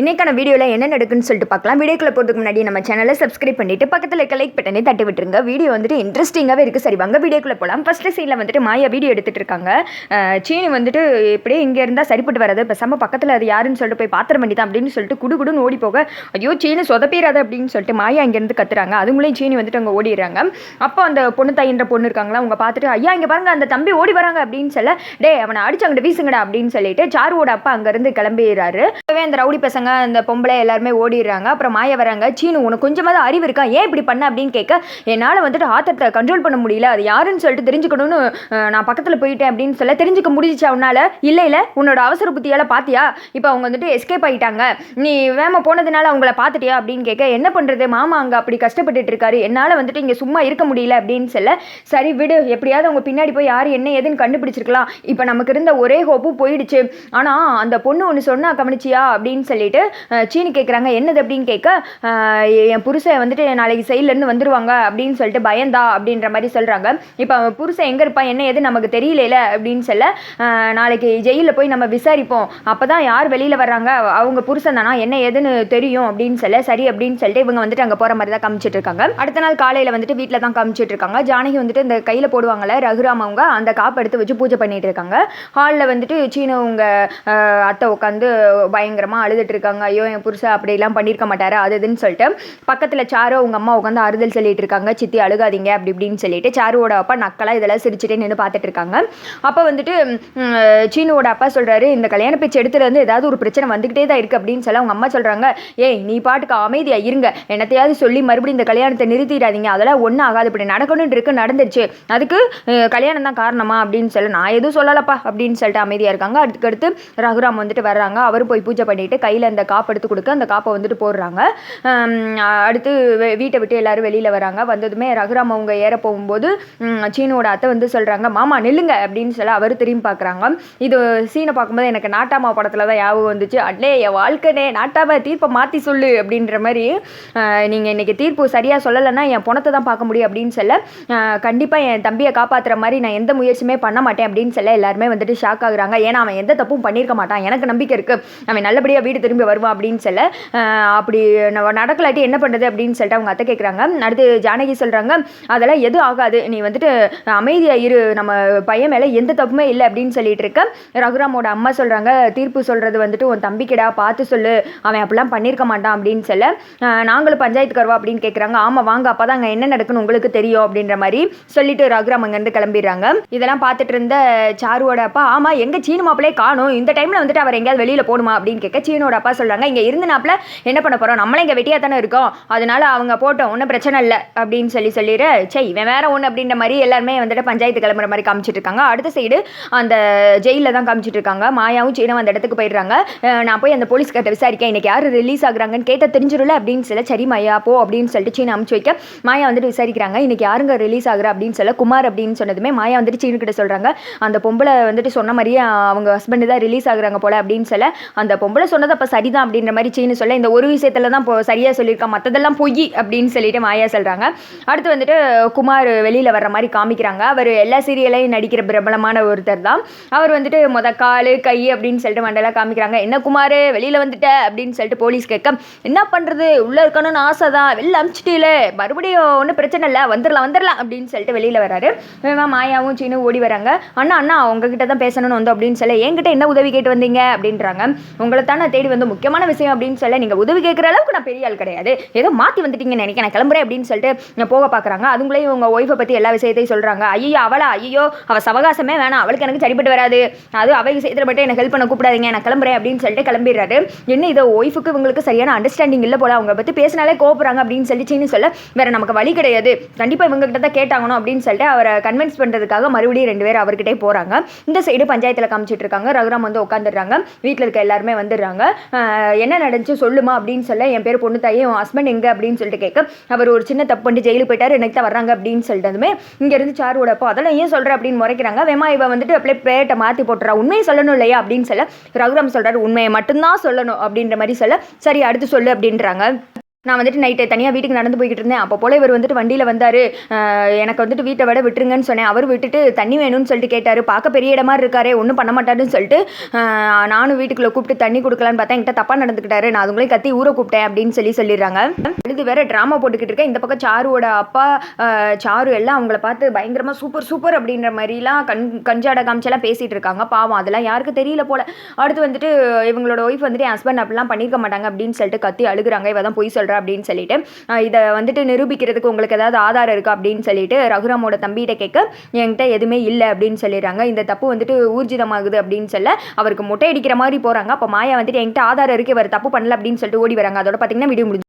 இன்றைக்கான வீடியோவில் என்ன நடக்குன்னு சொல்லிட்டு பார்க்கலாம். வீடியோக்குள்ள போகிறதுக்கு முன்னாடி நம்ம சேனலை சப்ஸ்கிரைப் பண்ணிட்டு பக்கத்தில் இருக்க லைக் பட்டனே தட்டி விட்டுருங்க. வீடியோ வந்துட்டு இன்ட்ரெஸ்டிங்காகவே இருக்குது சரி வாங்க வீடியோக்குள்ளே போகலாம் ஃபஸ்ட்டு சீனில் வந்துட்டு மாயா வீடியோ எடுத்துகிட்டு இருக்காங்க. சீனி வந்துட்டு இப்படியே இங்கே இருந்தால் சரிப்பட்டு வராது. பேசாம பக்கத்தில் அது யாருன்னு சொல்லிட்டு போய் பாத்திரம் வேண்டியதான் அப்படின்னு சொல்லிட்டு குடு குடுன்னு ஓடி போக ஐயோ சீனி சொதப்பிடாது அப்படின்னு சொல்லிட்டு மாயா இங்கேருந்து கத்துறாங்க. அதுங்களையும் சீனி வந்துட்டு அங்கே ஓடிடுறாங்க. அப்போ அந்த பொண்ணு தாயின்ற பொண்ணு இருக்காங்களா அவங்க பார்த்துட்டு ஐயா இங்கே பாருங்க அந்த தம்பி ஓடி வராங்க அப்படின்னு சொல்ல டே அவனை அடிச்சு அங்கிட்டு வீசுங்கடா அப்படின்னு சொல்லிட்டு சாருவோட அப்பா அங்கேருந்து கிளம்பிடுறாரு. இப்போவே அந்த ரவுடி பசங்க அந்த பொம்பளை எல்லாருமே ஓடிடுறாங்க. அப்புறம் மாய வராங்க சீனு உனக்கு கொஞ்சமாவது அறிவு இருக்கா? ஏன் இப்படி பண்ண? அப்படின்னு கேட்க என்னால் வந்துட்டு ஆத்திரத்தை கண்ட்ரோல் பண்ண முடியல. அது யாருன்னு சொல்லிட்டு தெரிஞ்சுக்கணும்னு நான் பக்கத்தில் போயிட்டேன் அப்படின்னு சொல்ல தெரிஞ்சுக்க முடிஞ்சிச்சு உன்னால்? இல்லை இல்லை உன்னோட அவசர புத்தியால் பார்த்தியா இப்போ அவங்க வந்துட்டு எஸ்கேப் ஆகிட்டாங்க நீ வேம போனதுனால அவங்கள பார்த்துட்டியா அப்படின்னு கேட்க என்ன பண்ணுறது மாமா அங்கே அப்படி கஷ்டப்பட்டுட்டு இருக்காரு. என்னால் வந்துட்டு இங்கே சும்மா இருக்க முடியல அப்படின்னு சொல்ல சரி விடு எப்படியாவது அவங்க பின்னாடி போய் யார் என்ன ஏதுன்னு கண்டுபிடிச்சிருக்கலாம். இப்போ நமக்கு இருந்த ஒரே ஹோப்பும் போயிடுச்சு. ஆனால் அந்த பொண்ணு ஒன்று சொன்னா கவனிச்சியா? அப்படின்னு சொல்லி சொல்லிட்டு சீனி கேட்குறாங்க என்னது அப்படின்னு கேட்க என் புருஷன் வந்துட்டு நாளைக்கு சைட்லேருந்து வந்துருவாங்க அப்படின்னு சொல்லிட்டு பயந்தா அப்படின்ற மாதிரி சொல்கிறாங்க இப்போ அவன் புருஷன் எங்கே இருப்பான்? என்ன எது நமக்கு தெரியலையில அப்படின்னு சொல்ல நாளைக்கு ஜெயிலில் போய் நம்ம விசாரிப்போம். அப்போ தான் யார் வெளியில் வர்றாங்க? அவங்க புருஷன் தானா? என்ன ஏதுன்னு தெரியும் அப்படின்னு சொல்ல சரி அப்படின்னு சொல்லிட்டு இவங்க வந்துட்டு அங்கே போகிற மாதிரி தான் காமிச்சிட்டு இருக்காங்க. அடுத்த நாள் காலையில் வந்துட்டு வீட்டில் தான் காமிச்சிட்டு இருக்காங்க. ஜானகி வந்துட்டு இந்த கையில் போடுவாங்கல்ல ரகுராம் அவங்க அந்த காப்பு எடுத்து வச்சு பூஜை பண்ணிட்டு இருக்காங்க. ஹாலில் வந்துட்டு சீனவங்க அத்தை உட்காந்து பயங்கரமாக அழுதுட்டு இருக்காங்க ஐயோ என் புருஷன் அப்படிலாம் பண்ணியிருக்க மாட்டாரு அது இதுன்னு சொல்லிட்டு. பக்கத்தில் சாரு உங்கள் அம்மா உட்காந்து ஆறுதல் சொல்லிட்டு இருக்காங்க சித்தி அழுகாதீங்க அப்படி இப்படின்னு சொல்லிட்டு. சாருவோட அப்பா நக்கலாக இதெல்லாம் சிரிச்சுட்டே நின்று பார்த்துட்டு இருக்காங்க அப்போ வந்துட்டு சீனுவோட அப்பா சொல்றாரு இந்த கல்யாண பேச்சு எடுத்துலேருந்து ஏதாவது ஒரு பிரச்சனை வந்துகிட்டே தான் இருக்கு அப்படின்னு சொல்ல அவங்க அம்மா சொல்றாங்க. ஏய் நீ பாட்டுக்கு அமைதியாக இருங்க. என்னத்தையாவது சொல்லி மறுபடியும் இந்த கல்யாணத்தை நிறுத்திடாதீங்க. அதெல்லாம் ஒன்றும் ஆகாது. இப்படி நடக்கணும்னு இருக்கு நடந்துருச்சு. அதுக்கு கல்யாணம் தான் காரணமா? அப்படின்னு சொல்ல நான் எதுவும் சொல்லலப்பா அப்படின்னு சொல்லிட்டு அமைதியாக இருக்காங்க. அதுக்கடுத்து ரகுராம் வந்துட்டு வர்றாங்க. அவர் போய் பூஜை பண்ணிட்டு கையில் அந்த காப்பு எடுத்து கொடுக்க அந்த காப்பை வந்துட்டு போடுறாங்க. அடுத்து வீட்டை விட்டு எல்லாரும் வெளியில் வராங்க. வந்ததுமே ரகுராம் அவங்க ஏற போகும்போது சீனோட அத்தை வந்து சொல்கிறாங்க மாமா நில்லுங்க அப்படின்னு சொல்ல அவர் திரும்பி பார்க்குறாங்க இது சீனை பார்க்கும்போது எனக்கு நாட்டாமா படத்தில் தான் ஞாபகம் வந்துச்சு. அட்லே என் வாழ்க்கைனே நாட்டாமா தீர்ப்பை மாற்றி சொல்லு அப்படின்ற மாதிரி நீங்கள் இன்னைக்கு தீர்ப்பு சரியாக சொல்லலைன்னா என் பணத்தை தான் பார்க்க முடியும் அப்படின்னு சொல்ல கண்டிப்பாக என் தம்பியை காப்பாற்றுற மாதிரி நான் எந்த முயற்சியுமே பண்ண மாட்டேன் அப்படின்னு சொல்ல எல்லாருமே வந்துட்டு ஷாக் ஆகுறாங்க. ஏன்னா அவன் எந்த தப்பும் பண்ணியிருக்க மாட்டான். எனக்கு நம்பிக்கை இருக்குது அவன் நல்லபடியாக வீடு திரும்பி வருவான் அப்படின்னு சொல்ல அப்படி நடக்கலாட்டி என்ன பண்ணுறது அப்படின்னு சொல்லிட்டு அவங்க அத்தை கேட்குறாங்க அடுத்து ஜானகி சொல்கிறாங்க அதெல்லாம் எதுவும் ஆகாது. நீ வந்துட்டு அமைதியாக இரு. நம்ம பையன் மேலே எந்த தப்புமே இல்லை. அப்படின்னு சொல்லிட்டு இருக்க. ரகுராமோட அம்மா சொல்கிறாங்க தீர்ப்பு சொல்கிறது வந்துட்டு உன் தம்பிக்கிடா. பார்த்து சொல்லு. அவன் அப்படிலாம் பண்ணியிருக்க மாட்டான். அப்படின்னு சொல்ல நாங்களும் பஞ்சாயத்துக்கு வருவா அப்படின்னு கேட்குறாங்க ஆமாம் வாங்க. அப்போ தான் அங்கே என்ன நடக்குன்னு உங்களுக்கு தெரியும். அப்படின்ற மாதிரி சொல்லிட்டு ரகுராம் அங்கேருந்து கிளம்பிடுறாங்க. இதெல்லாம் பார்த்துட்டு இருந்த சாருவோட அப்பா ஆமாம் எங்கள் சீனு மாப்பிளே காணும். இந்த டைமில் வந்துட்டு அவர் எங்கேயாவது வெளியில் போகணுமா? அப்படின்னு கேட்க சீனோட அப்பா சொல்கிறாங்க இங்கே இருந்தனாப்பில் என்ன பண்ண போகிறோம் நம்மளே இங்கே வெட்டியாக தானே இருக்கோம். அதனால அவங்க போட்டோம். ஒன்றும் பிரச்சனை இல்லை அப்படின்னு சொல்லி சொல்லிடு சே இவன் வேற ஒன்று அப்படின்ற மாதிரி எல்லாருமே வந்துட்டு பஞ்சாயத்து கிளம்புற மாதிரி காமிச்சிட்டு இருக்காங்க. அடுத்த சைடு அந்த ஜெயிலில் தான் காமிச்சிட்டு இருக்காங்க. மாயாவும் சீனும் அந்த இடத்துக்கு போயிடுறாங்க. நான் போய் அந்த போலீஸ்கிட்ட விசாரிக்கேன் இன்னைக்கு யார் ரிலீஸ் ஆகுறாங்கன்னு கேட்ட தெரிஞ்சிருல அப்படின்னு சொல்ல சரி மாயா போ அப்படின்னு சொல்லிட்டு சீனை அமுச்சு வைக்க மாயா வந்துட்டு விசாரிக்கிறாங்க. இன்னைக்கு யாருங்க ரிலீஸ் ஆகுற அப்படின்னு சொல்ல குமார் அப்படின்னு சொன்னதுமே மாயா வந்துட்டு சீனு கிட்ட சொல்கிறாங்க அந்த பொம்பளை வந்துட்டு சொன்ன மாதிரியே அவங்க ஹஸ்பண்ட் தான் ரிலீஸ் ஆகுறாங்க போல அப்படின்னு சொல்ல அந்த பொம்பளை சொன்னது அப்போ சரிதான் அப்படின்ற மாதிரி சீனு சொல்ல இந்த ஒரு விஷயத்துல தான் இப்போ சரியாக சொல்லியிருக்கான் மற்றதெல்லாம் பொய் அப்படின்னு சொல்லிட்டு மாயா சொல்கிறாங்க அடுத்து வந்துட்டு குமார் வெளியில் வர்ற மாதிரி காமிக்கிறாங்க. அவர் எல்லா சீரியலையும் நடிக்கிற பிரபலமான ஒருத்தர் தான். அவர் வந்துட்டு மொத காலு கை அப்படின்னு சொல்லிட்டு மண்டலாக காமிக்கிறாங்க. என்ன குமார் வெளியில் வந்துட்ட அப்படின்னு சொல்லிட்டு போலீஸ் கேட்க என்ன பண்ணுறது உள்ளே இருக்கணும்னு ஆசை தான் வெளில அமிச்சிட்டீல மறுபடியும் ஒன்றும் பிரச்சனை இல்லை. வந்துடலாம் வந்துடலாம் அப்படின்னு சொல்லிட்டு வெளியில் வராரு இவன் மாயாவும் சீனும் ஓடி வராங்க. அண்ணா அண்ணா உங்ககிட்ட தான் பேசணும்னு வந்தோம் அப்படின்னு சொல்ல என்கிட்ட என்ன உதவி கேட்டு வந்தீங்க? அப்படின்றாங்க. உங்களை தான் நான் தேடி வந்து முக்கியமான விஷயம் அப்படின்னு சொல்ல நீங்கள் உதவி கேட்குற அளவுக்கு நான் பெரிய ஆள் கிடையாது. ஏதோ மாற்றி வந்துட்டீங்கன்னு நினைக்கிறேன். நான் கிளம்புறேன் அப்படின்னு சொல்லிட்டு நான் போக பார்க்குறாங்க அதுங்களையும் உங்கள் ஒய்ஃபை பற்றி எல்லா விஷயத்தையும் சொல்கிறாங்க ஐயோ அவளா? ஐயோ அவள் சவகாசமே வேணாம். அவளுக்கு எனக்கு சரிப்பட்டு வராது. அது அவை விஷயத்தில் மட்டும் எனக்கு ஹெல்ப் பண்ண கூப்பிடாதீங்க. நான் கிளம்புறேன் அப்படின்னு சொல்லிட்டு கிளம்பிடுறாரு. என்ன இதை? ஒய்ஃபுக்கு இவங்களுக்கு சரியான அண்டர்ஸ்டாண்டிங் இல்லை போல. அவங்க பற்றி பேசினாலே கோப்புறாங்க அப்படின்னு சொல்லி சொல்ல வேற நமக்கு வழி கிடையாது. கண்டிப்பாக இவங்க கிட்ட தான் கேட்டாங்கணும் அப்படின்னு சொல்லிட்டு அவரை கன்வின்ஸ் பண்ணுறதுக்காக மறுபடியும் ரெண்டு பேரும் அவர்கிட்டே போகிறாங்க இந்த சைடு பஞ்சாயத்தில் காமிச்சிட்டு இருக்காங்க. ரகுராம் வந்து உட்காந்துடுறாங்க வீட்டில் இருக்க எல்லாருமே வந்துடுறாங்க. என்ன நடந்துச்சு சொல்லுமா அப்படின்னு சொல்ல என் பேர் பொண்ணு தாயே உன் ஹஸ்பண்ட் எங்கே அப்படின்னு சொல்லிட்டு கேட்க அவர் ஒரு சின்ன தப்பு பண்ணி ஜெயிலுக்கு போயிட்டார் எனக்கு தான் வர்றாங்க அப்படின்னு சொல்லிட்டதுமே இங்கேருந்து சாருவோட அப்போ அதெல்லாம் ஏன் சொல்கிற அப்படின்னு முறைக்கிறாங்க. வேமா இவன் வந்துட்டு அப்படியே பேட்டை மாற்றி போட்டுறா. உண்மையை சொல்லணும் இல்லையா? அப்படின்னு சொல்ல ரகுராம் சொல்கிறார் உண்மையை மட்டும்தான் சொல்லணும் அப்படின்ற மாதிரி சொல்ல சரி அடுத்து சொல்லு அப்படின்றாங்க. நான் வந்துட்டு நைட்டு தனியாக வீட்டுக்கு நடந்து போய்கிட்டு இருந்தேன். அப்போ போல இவர் வந்துட்டு வண்டியில் வந்தார். எனக்கு வந்துட்டு வீட்டை விட விட்டுருங்கன்னு சொன்னேன். அவர் விட்டுட்டு தண்ணி வேணும்னு சொல்லிட்டு கேட்டார். பார்க்க பெரிய இடமா இருக்காரு ஒன்றும் பண்ண மாட்டாருன்னு சொல்லிட்டு நானும் வீட்டுக்குள்ளே கூப்பிட்டு தண்ணி கொடுக்கலான்னு பார்த்தா என்கிட்ட தப்பாக நடந்துக்கிட்டாரு. நான் அதுங்களே கத்தி ஊற கூப்பிட்டேன் அப்படின்னு சொல்லி சொல்லிடுறாங்க. இது வேற ட்ராமா போட்டுக்கிட்டு இருக்கேன். இந்த பக்கம் சாருவோட அப்பா சாரு எல்லாம் அவங்கள பார்த்து பயங்கரமாக சூப்பர் சூப்பர் அப்படின்ற மாதிரிலாம் கண் கஞ்சாட காமிச்செல்லாம் பேசிகிட்டு இருக்காங்க. பாவம் அதெல்லாம் யாருக்கு தெரியல போல. அடுத்து வந்துட்டு இவங்களோட ஒய்ஃப் வந்துட்டு ஹஸ்பண்ட் அப்படிலாம் பண்ணியிருக்க மாட்டாங்க அப்படின்னு சொல்லிட்டு கத்தி அழுகுறாங்க. இவ தான் பொய் சொல்கிறா அப்படின்னு சொல்லிட்டு இதை வந்துட்டு நிரூபிக்கிறதுக்கு உங்களுக்கு ஏதாவது ஆதாரம் இருக்கா அப்படின்னு சொல்லிட்டு ரகுராமோட தம்பிகிட்ட கேட்க என்கிட்ட எதுவுமே இல்லை அப்படின்னு சொல்லிடுறாங்க. இந்த தப்பு வந்துட்டு ஊர்ஜிதமாகுது அப்படின்னு சொல்ல அவருக்கு மொட்டை அடிக்கிற மாதிரி போகிறாங்க அப்போ மாயா வந்துட்டு என்கிட்ட ஆதாரம் இருக்கு இவர் தப்பு பண்ணல அப்படின்னு சொல்லிட்டு ஓடி வராங்க. அதோட பார்த்தீங்கன்னா வீடியோ முடிஞ்சு